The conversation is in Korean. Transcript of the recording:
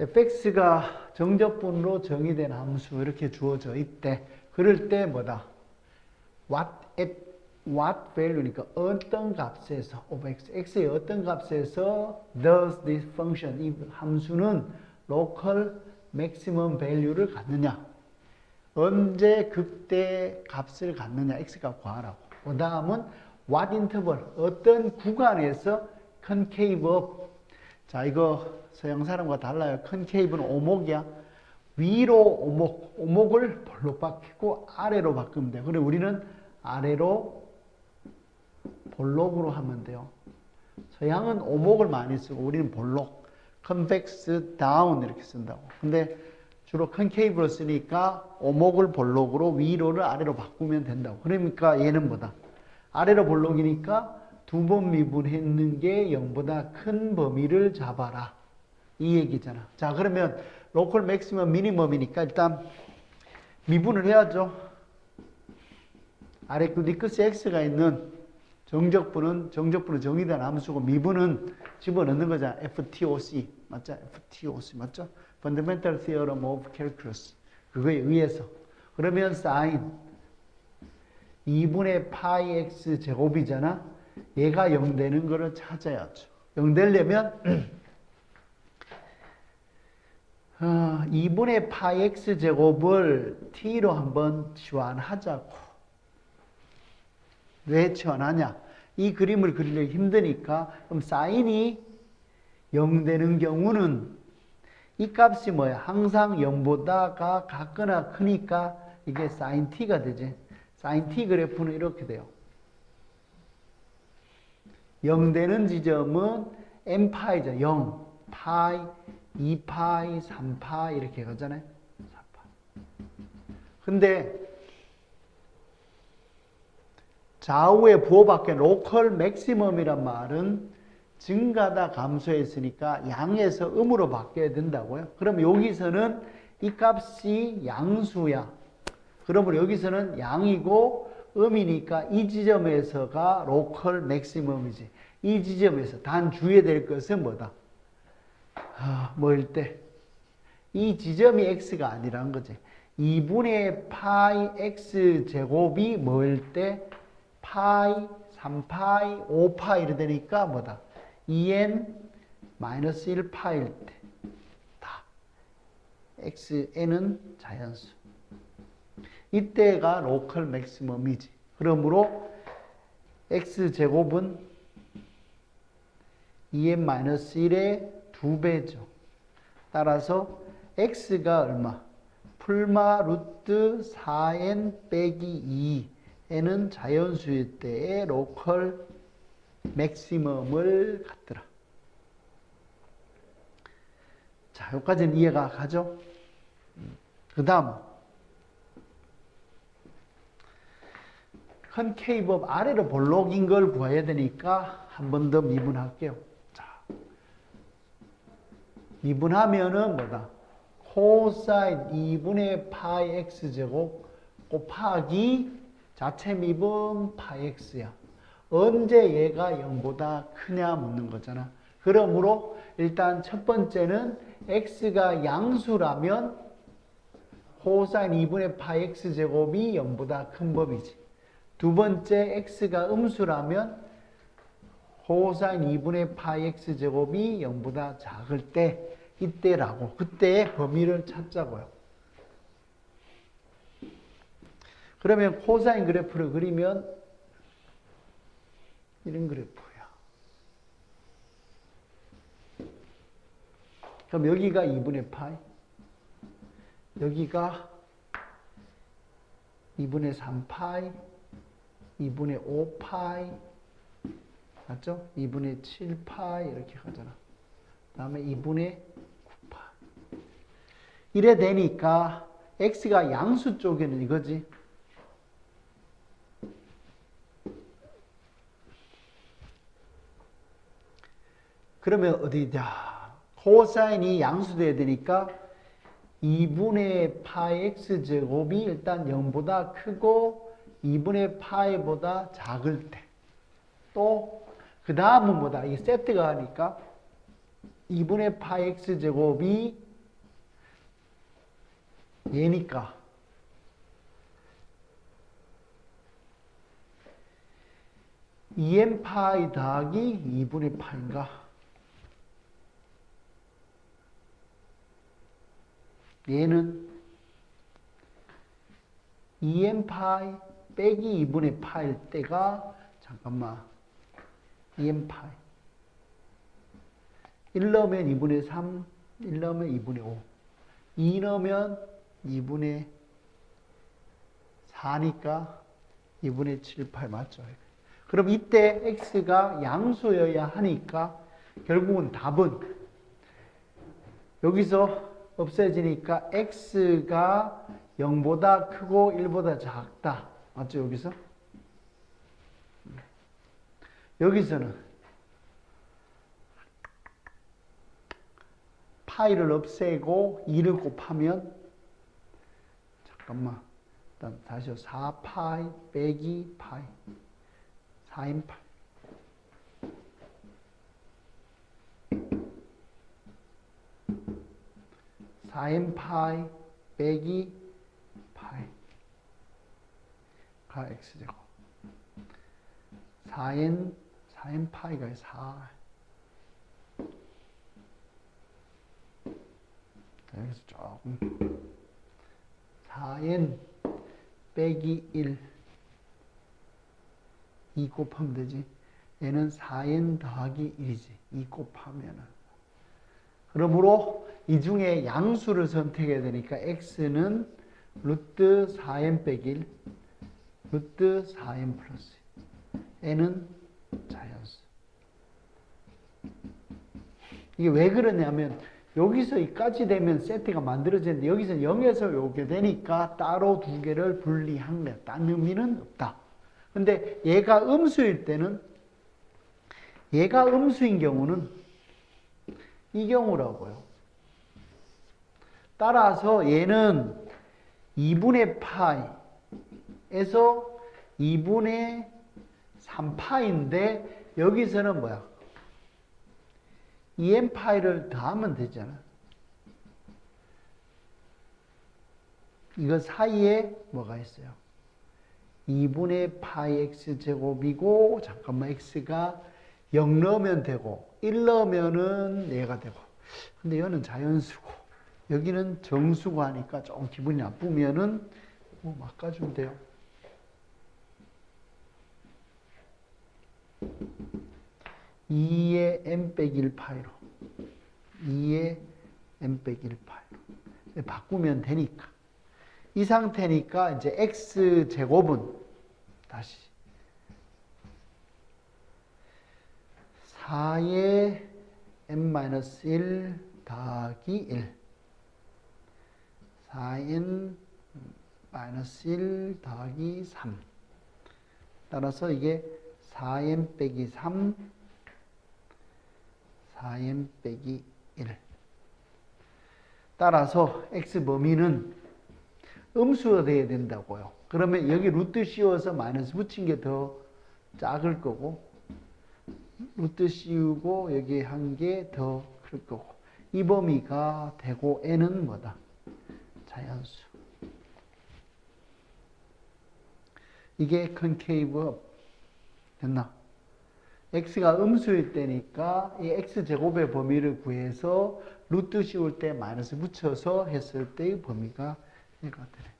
fx가 정적분으로 정의된 함수 이렇게 주어져 있대. 그럴 때 뭐다? what at what value니까 어떤 값에서 of x, x의 어떤 값에서 does this function 이 함수는 local maximum value를 갖느냐? 언제 극대 값을 갖느냐? x값 구하라고. 그 다음은 what interval 어떤 구간에서 concave up 자 이거 서양 사람과 달라요. concave는 오목이야. 위로 오목, 오목을 볼록 바뀌고 아래로 바꾸면 돼. 그래 우리는 아래로 볼록으로 하면 돼요. 서양은 오목을 많이 쓰고 우리는 볼록, convex down 이렇게 쓴다고. 근데 주로 concave로 쓰니까 오목을 볼록으로 위로를 아래로 바꾸면 된다고. 그러니까 얘는 뭐다? 아래로 볼록이니까 두 번 미분했는 게 0보다 큰 범위를 잡아라. 이 얘기잖아. 자, 그러면 로컬 맥시멈 미니멈이니까 일단 미분을 해야죠. 아래 그 니크스 x가 있는 정적분은 정적분은 정의된 함수고 미분은 집어넣는 거잖아. FTOC 맞죠? FTOC 맞죠? Fundamental Theorem of Calculus 그거에 의해서 그러면 sin 2분의 파이 x 제곱이잖아. 얘가 0 되는 거를 찾아야죠. 0 되려면 어, 2분의 파이 x 제곱을 t로 한번 치환하자고. 왜 치환하냐? 이 그림을 그리기 힘드니까 그럼 사인이 0 되는 경우는 이 값이 뭐야? 항상 0보다가 같거나 크니까 이게 사인 t가 되지. 사인 t 그래프는 이렇게 돼요. 0 되는 지점은 n파이죠. 0, 파이, 2파이, 3파이 이렇게 가잖아요. 4파이. 근데 좌우에 부호밖에 로컬 맥시멈이란 말은 증가다 감소했으니까 양에서 음으로 바뀌어야 된다고요. 그럼 여기서는 이 값이 양수야. 그러면 여기서는 양이고 음이니까 이 지점에서가 로컬 맥시멈이지. 이 지점에서 단 주의해야 될 것은 뭐다? 아, 뭐일 때? 이 지점이 x가 아니란 거지. 2분의 파이 x 제곱이 뭐일 때? 파이, 3파이, 5파이 이래 되니까 뭐다? 2n 마이너스 1파일 때. 다. xn은 자연수. 이때가 로컬 맥시멈이지. 그러므로 x 제곱은 2n-1의 2배죠. 따라서 x가 얼마? 풀마 루트 4n 빼기 2n은 자연수일 때의 로컬 맥시멈을 갖더라. 자, 여기까지는 이해가 가죠? 그 다음 컨케이브 아래로 볼록인 걸 구해야 되니까 한 번 더 미분할게요. 자, 미분하면은 뭐다? 코사인 2분의 파이 x 제곱 곱하기 자체 미분 파이 x야. 언제 얘가 0보다 크냐 묻는 거잖아. 그러므로 일단 첫 번째는 x가 양수라면 코사인 2분의 파이 x 제곱이 0보다 큰 법이지. 두 번째 x가 음수라면 코사인 2분의 파이 x 제곱이 0보다 작을 때 이때라고 그때의 범위를 찾자고요. 그러면 코사인 그래프를 그리면 이런 그래프야. 그럼 여기가 2분의 파이, 여기가 2분의 3파이, 2분의 5파이, 맞죠? 2분의 7파이 이렇게 가잖아. 그 다음에 2분의 9파이. 이래 되니까 x가 양수 쪽에는 이거지. 그러면 어디냐? 코사인이 양수돼야 되니까 2분의 파이 x 제곱이 일단 0보다 크고 2분의 파이보다 작을 때. 또, 그 다음은 뭐다? 이 세트가 하니까 2분의 파이 x 제곱이 얘니까 2n 파이 더하기 2분의 파인가? 얘는 2n 파이 빼기 2분의 파일 때가 잠깐만 2n 파이 1 넣으면 2분의 3, 1 넣으면 2분의 5 2 넣으면 2분의 4니까 2분의 7, 8 맞죠? 그럼 이때 x가 양수여야 하니까 결국은 답은 여기서 없애지니까 x가 0보다 크고 1보다 작다. 맞죠? 여기서? 여기서는 파이를 없애고 2를 곱하면 잠깐만 일단 다시요 4파이 빼기 파이 4인 8 4n 파이 빼기 파이 가 x제곱. 4n 4n 파이가 4 자, 여기서 조금. 4n 빼기 1 2 곱하면 되지. 얘는 4n 더하기 1이지. 2 곱하면은. 그러므로 이 중에 양수를 선택해야 되니까 x는 루트 4n 빼기 1 루트 4n 플러스 n은 자연수 이게 왜 그러냐면 여기서 이까지 되면 세트가 만들어지는데 여기서 0에서 요게 되니까 따로 두 개를 분리한 거야. 딴 의미는 없다. 근데 얘가 음수일 때는 얘가 음수인 경우는 이 경우라고요. 따라서 얘는 2분의 파이 에서 2분의 3파인데 여기서는 뭐야? 2n 파이를 더하면 되잖아. 이거 사이에 뭐가 있어요? 2분의 파이 x 제곱이고 잠깐만 x가 0 넣으면 되고 1 넣으면은 얘가 되고 근데 얘는 자연수고 여기는 정수고 하니까 좀 기분이 나쁘면은 뭐 바꿔주면 돼요. 2의 n 빼기 1 파이로. 2의 n 빼기 1 파이로. 바꾸면 되니까. 이 상태니까 이제 x 제곱은 다시 4의 n-1 더하기 1 4n 1 더하기 3 따라서 이게 4n 빼기 3 4n 빼기 1 따라서 x 범위는 음수가 돼야 된다고요. 그러면 여기 루트 씌워서 마이너스 붙인 게 더 작을 거고 루트 씌우고 여기 한게더클 거고 이 범위가 되고 n은 뭐다? 자연수. 이게 컨케이브 됐나? x가 음수일 때니까 이 x제곱의 범위를 구해서 루트 씌울 때 마이너스 붙여서 했을 때의 범위가 이거 되네.